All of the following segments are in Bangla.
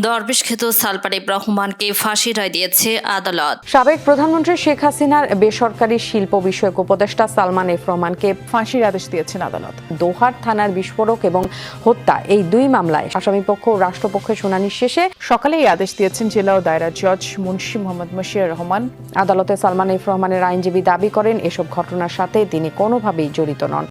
দরবেশ খেত সালপারিব রহমানকে ফাঁসি রায় দিয়েছে আদালত। সাবেক প্রধানমন্ত্রী শেখ হাসিনার বেসরকারি শিল্প বিষয়ক উপদেষ্টা সালমান এফ রহমানকে ফাঁসির আদেশ দিয়েছেন আদালত। দোহার থানার বিস্ফোরক এবং হত্যা, এই দুই মামলায় আসামিপক্ষ ও রাষ্ট্রপক্ষের শুনানি শেষে সকালে এই আদেশ দিয়েছেন জেলা ও দায়রা জজ মুন্সি মোহাম্মদ মশিয়ার রহমান। আদালতে সালমান এফ রহমানের আইনজীবী দাবি করেন, এসব ঘটনার সাথে তিনি কোনোভাবেই জড়িত নন।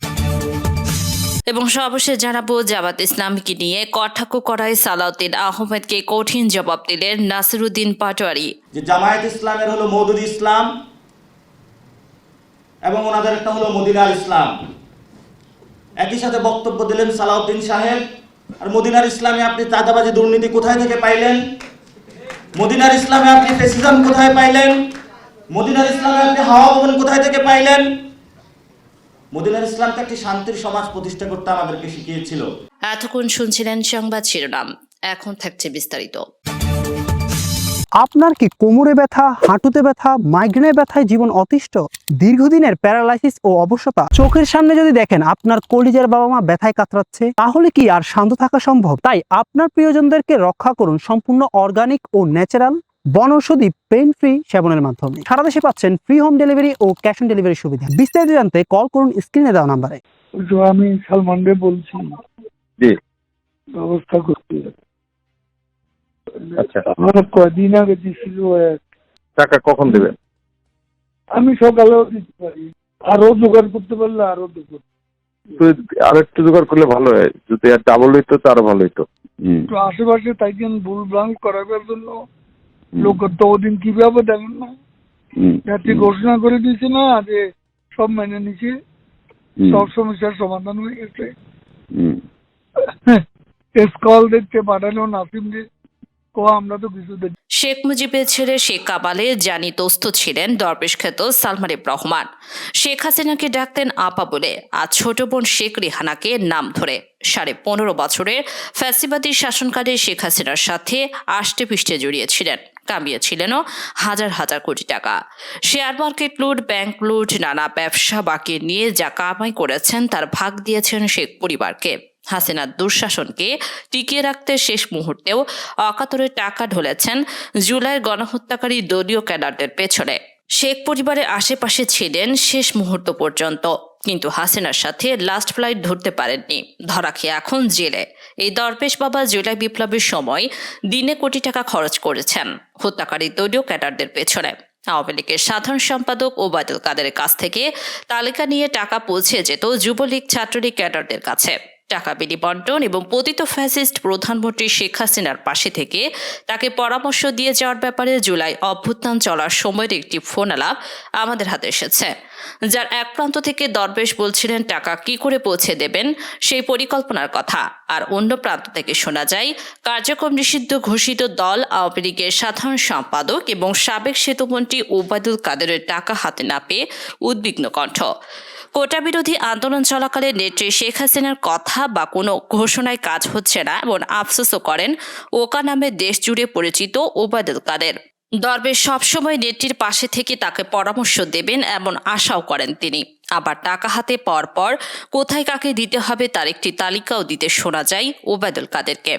এবং সর্বশেষ জানাব জামাত ইসলামকে নিয়ে কটাক্ষ করায় সালাউদ্দিন আহমেদকে কঠিন জবাব দিলেন নাসিরুদ্দিন পাটোয়ারি। যে জামায়াত ইসলামের হলো মৌদুদি ইসলাম এবং ওনাদের একটা হলো মদিনার ইসলাম। একই সাথে বক্তব্য দিলেন সালাউদ্দিন সাহেব, আর মদিনার ইসলামে আপনি চাঁদাবাজি দুর্নীতি কোথায় থেকে পাইলেন? মদিনার ইসলামে আপনি ফেসিজম কোথায় পাইলেন? মদিনার ইসলামে আপনি হাওয়া ভবন কোথায় থেকে পাইলেন? মদিনার ইসলামকে একটি শান্তির সমাজ প্রতিষ্ঠা করতে আমাদেরকে শিখিয়েছিল। এতক্ষণ শুনছিলেন সংবাদ শিরোনাম। এখন থাকছে বিস্তারিত। আপনার কি কোমরে ব্যথা হাঁটুতে ব্যথা মাইগ্রেনের ব্যথায় জীবন অতিষ্ঠ দীর্ঘদিনের প্যারালাইসিস ও অবসতা চোখের সামনে যদি দেখেন আপনার কলিজার বাবা মা ব্যথায় কাতরাচ্ছে তাহলে কি আর শান্ত থাকা সম্ভব? তাই আপনার প্রিয়জনদেরকে রক্ষা করুন সম্পূর্ণ অর্গানিক ও ন্যাচারাল বনৌষধি পেন ফ্রি সেবনের মাধ্যমে। সারা দেশে পাচ্ছেন ফ্রি হোম ডেলিভারি ও ক্যাশ অন ডেলিভারি সুবিধা। বিস্তারিত জানতে কল করুন স্ক্রিনে দেওয়া নাম্বারে আমি সালমান রে বলছি ব্যবস্থা করতে। আচ্ছা। আমার কয়দিন আগে দিছিল টাকা কখন দেবেন? আমি সকালেও দিতে পারি। আরও জোগাড় করতে পারলে আরও দেবো আর একটু জোগাড় করলে ভালো হয়। যদি আর ডাবল হইতো তো আরও ভালো হইতো। তো আশেপাশে তাই জন্য ভুল ভ্রান্ট করাবার জন্য লোক তো ওদিন কীভাবে দেখেন না? যাত্রী ঘোষণা করে দিয়েছে না যে সব মেনে নিছে সব সমস্যার সমাধান হয়ে গেছে। হুম। কল দেখতে পাঠালো নাসিম যে কো আমরা তো কিছু দেখি। শেখ মুজিবের ছেলে শেখ কাবালে জানি দোস্ত ছিলেন দরবেশ খ্যাত সালমারিব রহমান। শেখ হাসিনাকে ডাকতেন আপা বলে আর ছোট বোন শেখ রেহানাকে নাম ধরে। সাড়ে পনেরো বছরের ফ্যাসিবাদী শাসনকালে শেখ হাসিনার সাথে আষ্টে পৃষ্ঠে জড়িয়েছিলেন। কামিয়েছিলেনও হাজার হাজার কোটি টাকা। শেয়ার মার্কেট লুট, ব্যাংক লুট, নানা ব্যবসা বাকি নিয়ে যা কামাই করেছেন তার ভাগ দিয়েছেন শেখ পরিবারকে। হাসিনার দুঃশাসনকে টিকিয়ে রাখতে শেষ মুহূর্তেও অকাতরে টাকা ঢলেছেন জুলাই গণহত্যাকারী দলীয় ক্যাডারদের পেছনে। শেখ পরিবারের আশেপাশে ছিলেন শেষ মুহূর্ত পর্যন্ত, কিন্তু হাসিনার সাথে লাস্ট ফ্লাইট ধরতে পারেননি। ধরা খেয়ে এখন জেলে। এই দরবেশ বাবা জুলাই বিপ্লবের সময় দিনে কোটি টাকা খরচ করেছেন। হত্যাকারী দলীয় ক্যাডারদের পেছনে। আওয়ামী লীগের সাধারণ সম্পাদক ওবায়দুল কাদেরের কাছ থেকে তালিকা নিয়ে টাকা পৌঁছে যেত যুবলীগ ছাত্রলীগ ক্যাডারদের কাছে। টাকা বিলি বন্টন এবং পতিত ফ্যাসিস্ট প্রধানমন্ত্রী শেখ হাসিনার পাশে থেকে তাকে পরামর্শ দিয়ে যাওয়ার ব্যাপারে জুলাই অভ্যুত্থান চলার সময়ের একটি ফোন আলাপ আমাদের হাতে এসেছে। যার এক প্রান্ত থেকে দরবেশ বলছিলেন, টাকা কি করে পৌঁছে দেবেন? সেই পরিকল্পনার কথা। আর অন্য প্রান্ত থেকে শোনা যায়, কার্যক্রম নিষিদ্ধ ঘোষিত দল, আওয়ামী লীগের সাধারণ সম্পাদক এবং সাবেক সেতুমন্ত্রী ওবায়দুল কাদেরের টাকা হাতে না পেয়ে উদ্বিগ্ন কণ্ঠ। কোটা বিরোধী আন্দোলন চলাকালে নেত্রী শেখ হাসিনার কথা বা কোনো ঘোষণায় কাজ হচ্ছে না এবং আফসোসও করেন ওকা নামে দেশ জুড়ে পরিচিত ওবায়দুল কাদের। দরবেশ সবসময় নেত্রীর পাশে থেকে তাকে পরামর্শ দেবেন এমন আশাও করেন তিনি। আবার টাকা হাতে পাওয়ার পর কোথায় কাকে দিতে হবে তার একটি তালিকাও দিতে শোনা যায় ওবায়দুল কাদেরকে।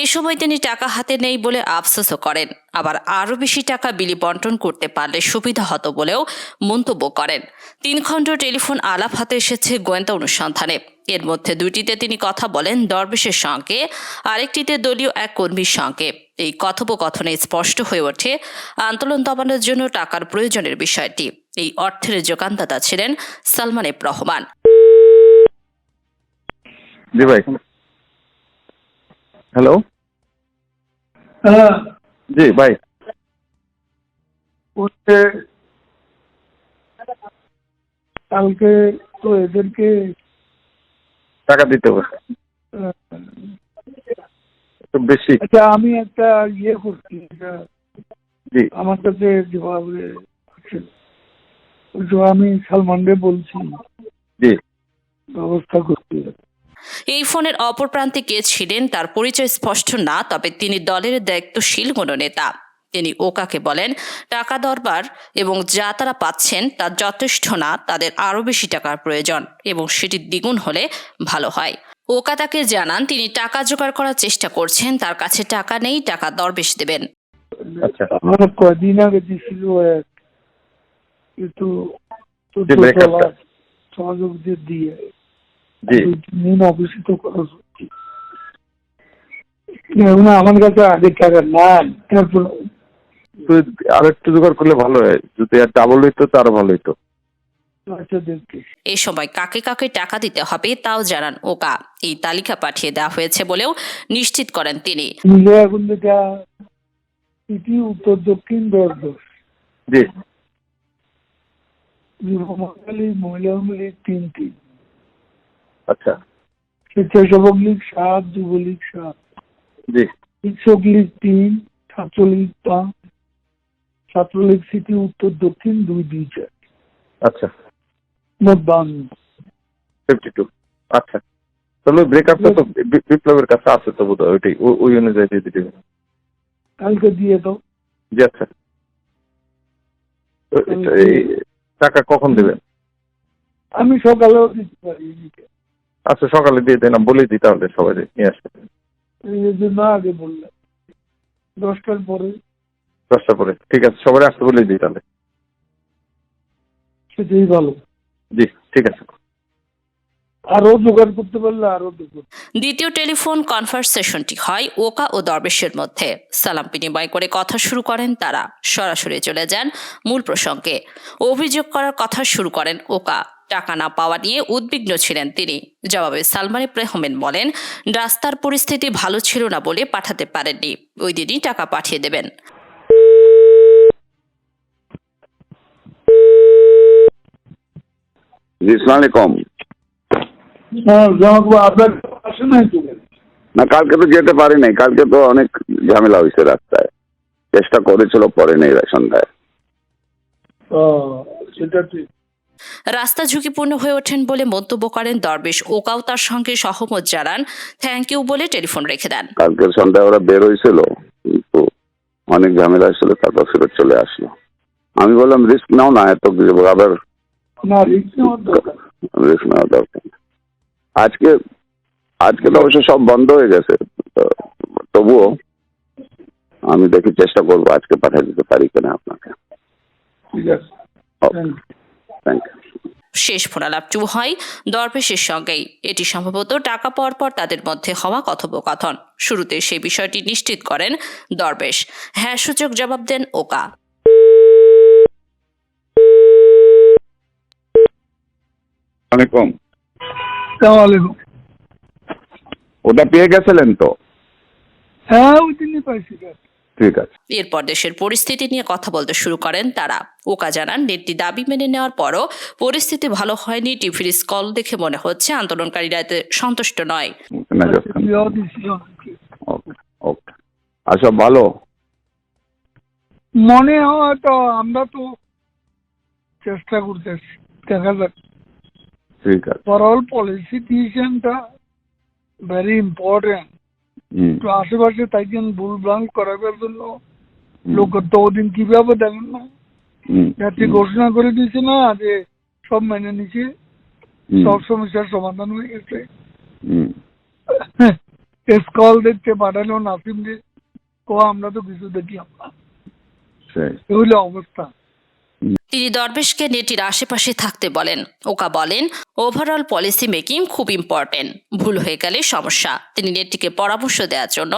এই সময় তিনি টাকা হাতে নেই বলে আফসোসও করেন। আবার আরও বেশি টাকা বিলি বন্টন করতে পারলে সুবিধা হতো বলেও মন্তব্য করেন। তিন খণ্ড টেলিফোন আলাপ হাতে এসেছে গোয়েন্দা অনুসন্ধানে। এর মধ্যে দুইটিতে তিনি কথা বলেন দরবেশের সঙ্গে, আরেকটিতে দলীয় এক কর্মীর সঙ্গে। এই কথোপকথনে স্পষ্ট হয়ে ওঠে আন্দোলন দমানোর জন্য টাকার প্রয়োজনের বিষয়টি। এই অর্থের যোগানদাতা ছিলেন সালমান এফ রহমান। জি ভাই। হ্যালো হ্যাঁ জি ভাই। হচ্ছে কালকে তো এদেরকে টাকা দিতে হবে। বেশি। আচ্ছা আমি একটা ইয়ে করছি জি। আমার কাছে আছে। আমি সালমান রে বলছি ব্যবস্থা করতে। এই ফোনের অপর প্রান্তে কে ছিলেন তার পরিচয় স্পষ্ট না তবে তিনি দলের দায়িত্বশীল কোনো নেতা। তিনি ওকাকে বলেন টাকা দরবার এবং যা তারা পাচ্ছেন তা যথেষ্ট না তাদের আরও বেশি টাকার প্রয়োজন এবং সেটি দ্বিগুণ হলে ভালো হয়। ওকা তাকে জানান তিনি টাকা জোগাড় করার চেষ্টা করছেন তার কাছে টাকা নেই টাকা দরবেশ দেবেন। আচ্ছা। আমার কদিন আগে দিছিল এক কিন্তু যে breakup টা। সহযোগীদের দিয়ে দিন অফিসে তো খরচ হচ্ছে। আমার কাছে আগে টাকা নাই তারপর আর একটু জোগাড় করলে ভালো হয়। যদি আর ডাবল হইতো তো আরও ভালো হইতো। আচ্ছা এই সময় কাকে কাকে টাকা দিতে হবে তাও জানান ওকা এই তালিকা পাঠিয়ে দেওয়া হয়েছে বলেও নিশ্চিত করেন তিনি। উত্তর দক্ষিণ দশ দশ জি। যুবমণ্ডলী মহিলা লীগ তিন তিন আচ্ছা। স্বেচ্ছাসেবক লীগ সাত যুবলীগ সাত। জি। শিক্ষক লীগ তিন ছাত্রলীগ পাঁচ। ছাত্রলীগ সিটি উত্তর দক্ষিণ দুই দুই চার। আচ্ছা। মোট বান্ন। ফিফটি টু আচ্ছা। তাহলে ব্রেকআপটা তো বিপ্লবের কাছে আছে তো বোধ হয় ওইটাই ওই অনুযায়ী দিয়ে দিতে কালকে দিয়ে দাও। জি আচ্ছা। টাকা কখন দেবেন? আমি সকালেও দিতে পারি। আচ্ছা সকালে দিয়ে দেন বলে দিই তাহলে সবাই নিয়ে এই জন্য আগে বললে দশটার পরে। দশটা পরে। ঠিক আছে সবাই আসতে বলে দিই তাহলে। সেটাই ভালো। জি ঠিক আছে। আরও জোগাড় করতে পারলে আরও দ্বিতীয় টেলিফোন কনভারসেশনটি হয় ওকা ও দরবেশের মধ্যে। সালাম বিনিময় করে কথা শুরু করেন তারা। সরাসরি চলে যান মূল প্রসঙ্গে। অভিযোগ করার কথা শুরু করেন ওকা। টাকা না পাওয়া নিয়ে উদ্বিগ্ন ছিলেন তিনি। জবাবে সালমান ইব্রাহিমেন বলেন রাস্তার পরিস্থিতি ভালো ছিল না বলে পাঠাতে পারেননি। ওই দিনই টাকা পাঠিয়ে দেবেন। জি সালামালাইকুম হ্যাঁ জামাকু আপনার আসে নাই না কালকে তো যেতে পারি নাই। কালকে তো অনেক ঝামেলা হয়েছে রাস্তায়। চেষ্টা করেছিল পরে নেই সন্ধ্যায়। সেটা ঠিক। রাস্তা ঝুঁকিপূর্ণ হয়ে ওঠেন বলে মন্তব্য করেন দরবেশ। ওকাও তার সঙ্গে সহমত জানান থ্যাংক ইউ বলে টেলিফোন রেখে দেন। কালকে সন্ধ্যায় ওরা বের হয়েছিল কিন্তু অনেক ঝামেলা হয়েছিল তারপর ফেরত চলে আসলো। আমি বললাম রিস্ক নাও না এত কিছু আবার না রিক্স নেওয়ার দরকার। রিস্ক নেওয়া দরকার নেই। আজকে আজকে তো অবশ্য সব বন্ধ হয়ে গেছে। তবুও আমি দেখি চেষ্টা করব আজকে পাঠিয়ে দিতে পারি কিনা আপনাকে। ঠিক আছে. থ্যাংক ইউ শেষ ফোনালাপটু হয় দরবেশের সঙ্গেই। এটি সম্ভবত টাকা পাওয়ার পর তাদের মধ্যে হওয়া কথোপকথন। শুরুতে সেই বিষয়টি নিশ্চিত করেন দরবেশ। হ্যাঁ সূচক জবাব দেন ওকা। সালামালাইকুম ওটা পেয়ে গেছিলেন তো? হ্যাঁ ওই দিনই পাইছি স্যার। ঠিক আছে। এরপর দেশের পরিস্থিতি নিয়ে কথা বলতে শুরু করেন তারা। ওকা জানান নেটটি দাবি মেনে নেওয়ার পরও পরিস্থিতি ভালো হয়নি। টিভির স্কল দেখে মনে হচ্ছে আন্দোলনকারীরা এতে সন্তুষ্ট নয়। সব ভালো? মনে হয় তো আমরা তো চেষ্টা করতেছি দেখা যাক। ঠিক আছে। ওভারঅল পলিসি ডিসিশনটা ভেরি ইম্পর্টেন্ট তো আশেপাশে তাইকেন ভুল ভ্রাল করাবার জন্য লোক তো ওদিন কীভাবে দেখেন না? জাতি ঘোষণা করে দিয়েছে না যে সব মেনে নিচ্ছে সব সমস্যার সমাধান হয়ে গেছে। স্কল দেখতে পাঠালো নাসিম যে ও আমরা তো কিছু দেখলাম না। এই অবস্থা। তিনি দরবেশকে নেটির আশেপাশে থাকতে বলেন। ওকা বলেন ওভারঅল পলিসি মেকিং খুব ইম্পর্টেন্ট ভুল হয়ে গেলে সমস্যা। তিনি নেটটিকে পরামর্শ দেওয়ার জন্য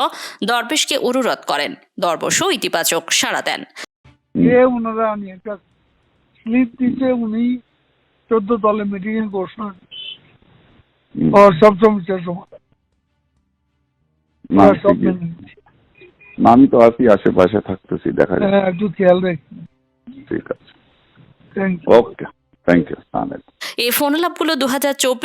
দরবেশকে অনুরোধ করেন। দরবেশও ইতিবাচক সাড়া দেন। আমি স্লিপ দিচ্ছে উনি চোদ্দ তলে মিটিং এ ঘোষণা ও সব সমস্যার সমাধান। আমি তো আছি আশেপাশে থাকতেছি দেখা যাক। হ্যাঁ, একটু খেয়াল রাখি। ঠিক আছে। ওকে থ্যাংক ইউ এই ফোনলাপগুলো দু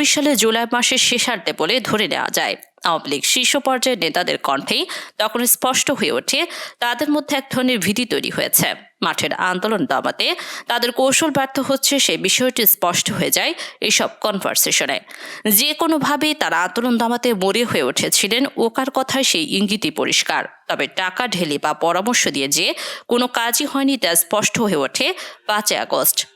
সালে জুলাই মাসের শেষার্ধে বলে ধরে নেওয়া যায়। আওয়ামী লীগ শীর্ষ পর্যায়ের নেতাদের কণ্ঠেই তখন স্পষ্ট হয়ে ওঠে, তাদের মধ্যে এক ধরনের ভীতি তৈরি হয়েছে। মাঠের আন্দোলন দমাতে তাদের কৌশল ব্যর্থ হচ্ছে সেই বিষয়টি স্পষ্ট হয়ে যায় এইসব কনভারসেশনে যে কোনোভাবেই তারা আন্দোলন দমাতে মরে হয়ে উঠেছিলেন ওকার কথায় সেই ইঙ্গিতই পরিষ্কার। তবে টাকা ঢেলে বা পরামর্শ দিয়ে যে কোনো কাজই হয়নি তা স্পষ্ট হয়ে ওঠে পাঁচই আগস্ট।